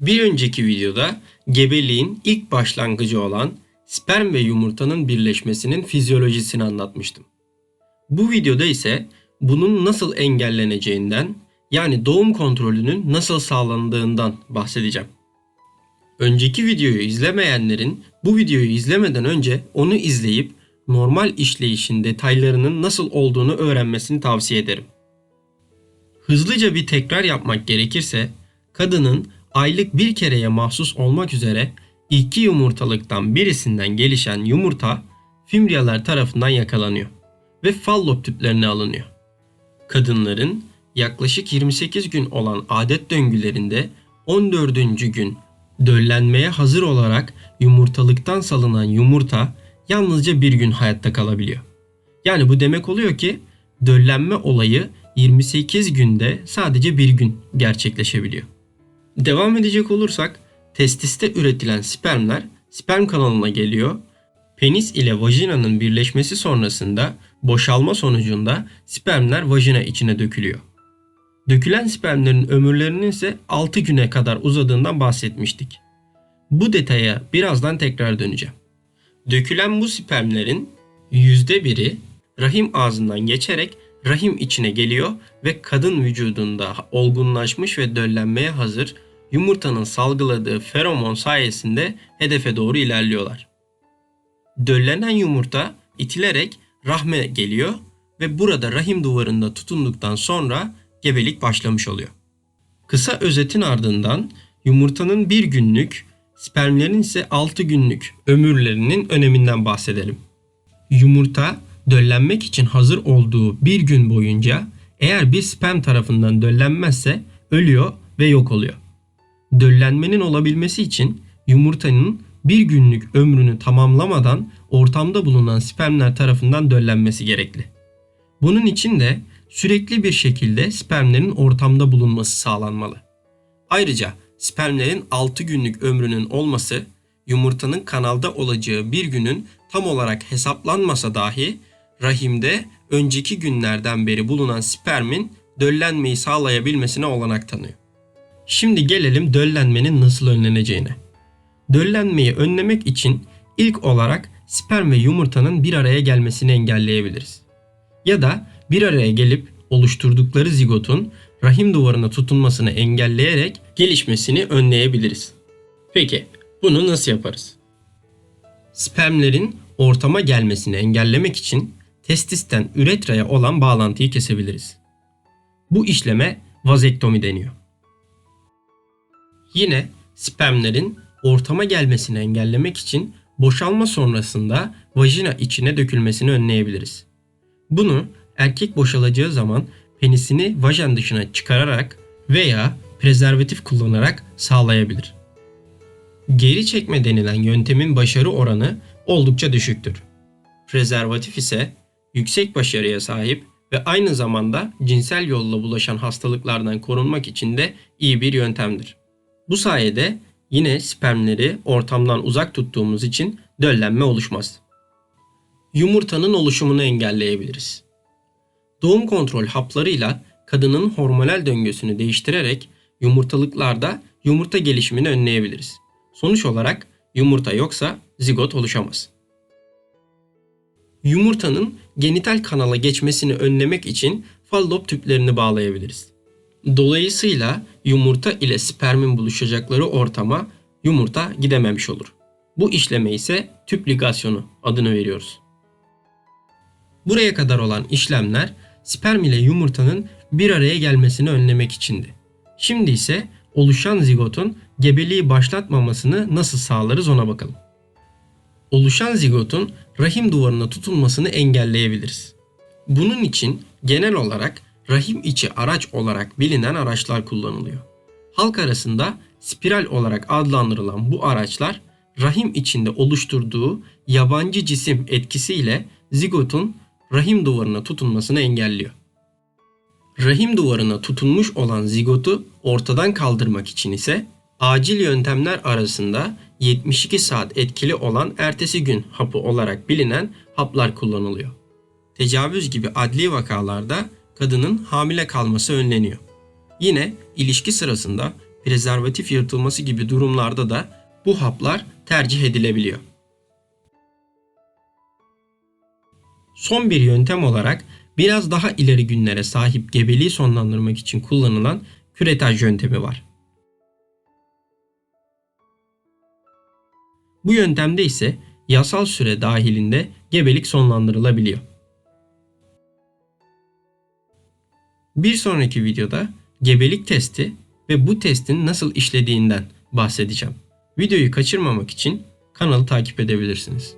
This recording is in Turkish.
Bir önceki videoda gebeliğin ilk başlangıcı olan sperm ve yumurtanın birleşmesinin fizyolojisini anlatmıştım. Bu videoda ise bunun nasıl engelleneceğinden yani doğum kontrolünün nasıl sağlandığından bahsedeceğim. Önceki videoyu izlemeyenlerin bu videoyu izlemeden önce onu izleyip normal işleyişin detaylarının nasıl olduğunu öğrenmesini tavsiye ederim. Hızlıca bir tekrar yapmak gerekirse kadının aylık bir kereye mahsus olmak üzere iki yumurtalıktan birisinden gelişen yumurta fimriyalar tarafından yakalanıyor ve fallop tüplerine alınıyor. Kadınların yaklaşık 28 gün olan adet döngülerinde 14. gün döllenmeye hazır olarak yumurtalıktan salınan yumurta yalnızca bir gün hayatta kalabiliyor. Yani bu demek oluyor ki döllenme olayı 28 günde sadece bir gün gerçekleşebiliyor. Devam edecek olursak testiste üretilen spermler sperm kanalına geliyor. Penis ile vajinanın birleşmesi sonrasında boşalma sonucunda spermler vajina içine dökülüyor. Dökülen spermlerin ömürlerinin ise 6 güne kadar uzadığından bahsetmiştik. Bu detaya birazdan tekrar döneceğim. Dökülen bu spermlerin %1'i rahim ağzından geçerek rahim içine geliyor ve kadın vücudunda olgunlaşmış ve döllenmeye hazır yumurtanın salgıladığı feromon sayesinde hedefe doğru ilerliyorlar. Döllenen yumurta itilerek rahme geliyor ve burada rahim duvarında tutunduktan sonra gebelik başlamış oluyor. Kısa özetin ardından yumurtanın bir günlük, spermlerin ise 6 günlük ömürlerinin öneminden bahsedelim. Yumurta döllenmek için hazır olduğu bir gün boyunca eğer bir sperm tarafından döllenmezse ölüyor ve yok oluyor. Döllenmenin olabilmesi için yumurtanın bir günlük ömrünü tamamlamadan ortamda bulunan spermler tarafından döllenmesi gerekli. Bunun için de sürekli bir şekilde spermlerin ortamda bulunması sağlanmalı. Ayrıca spermlerin 6 günlük ömrünün olması yumurtanın kanalda olacağı bir günün tam olarak hesaplanmasa dahi rahimde önceki günlerden beri bulunan spermin döllenmeyi sağlayabilmesine olanak tanıyor. Şimdi gelelim döllenmenin nasıl önleneceğine. Döllenmeyi önlemek için ilk olarak sperm ve yumurtanın bir araya gelmesini engelleyebiliriz. Ya da bir araya gelip oluşturdukları zigotun rahim duvarına tutunmasını engelleyerek gelişmesini önleyebiliriz. Peki bunu nasıl yaparız? Spermlerin ortama gelmesini engellemek için testisten üretraya olan bağlantıyı kesebiliriz. Bu işleme vazektomi deniyor. Yine spermlerin ortama gelmesini engellemek için boşalma sonrasında vajina içine dökülmesini önleyebiliriz. Bunu erkek boşalacağı zaman penisini vajen dışına çıkararak veya prezervatif kullanarak sağlayabilir. Geri çekme denilen yöntemin başarı oranı oldukça düşüktür. Prezervatif ise yüksek başarıya sahip ve aynı zamanda cinsel yolla bulaşan hastalıklardan korunmak için de iyi bir yöntemdir. Bu sayede yine spermleri ortamdan uzak tuttuğumuz için döllenme oluşmaz. Yumurtanın oluşumunu engelleyebiliriz. Doğum kontrol haplarıyla kadının hormonal döngüsünü değiştirerek yumurtalıklarda yumurta gelişimini önleyebiliriz. Sonuç olarak yumurta yoksa zigot oluşamaz. Yumurtanın genital kanala geçmesini önlemek için fallop tüplerini bağlayabiliriz. Dolayısıyla yumurta ile spermin buluşacakları ortama yumurta gidememiş olur. Bu işleme ise tüp ligasyonu adını veriyoruz. Buraya kadar olan işlemler sperm ile yumurtanın bir araya gelmesini önlemek içindi. Şimdi ise oluşan zigotun gebeliği başlatmamasını nasıl sağlarız ona bakalım. Oluşan zigotun rahim duvarına tutunmasını engelleyebiliriz. Bunun için genel olarak rahim içi araç olarak bilinen araçlar kullanılıyor. Halk arasında spiral olarak adlandırılan bu araçlar rahim içinde oluşturduğu yabancı cisim etkisiyle zigotun rahim duvarına tutunmasını engelliyor. Rahim duvarına tutunmuş olan zigotu ortadan kaldırmak için ise acil yöntemler arasında 72 saat etkili olan ertesi gün hapı olarak bilinen haplar kullanılıyor. Tecavüz gibi adli vakalarda kadının hamile kalması önleniyor. Yine ilişki sırasında prezervatif yırtılması gibi durumlarda da bu haplar tercih edilebiliyor. Son bir yöntem olarak biraz daha ileri günlere sahip gebeliği sonlandırmak için kullanılan küretaj yöntemi var. Bu yöntemde ise yasal süre dahilinde gebelik sonlandırılabiliyor. Bir sonraki videoda gebelik testi ve bu testin nasıl işlediğinden bahsedeceğim. Videoyu kaçırmamak için kanalı takip edebilirsiniz.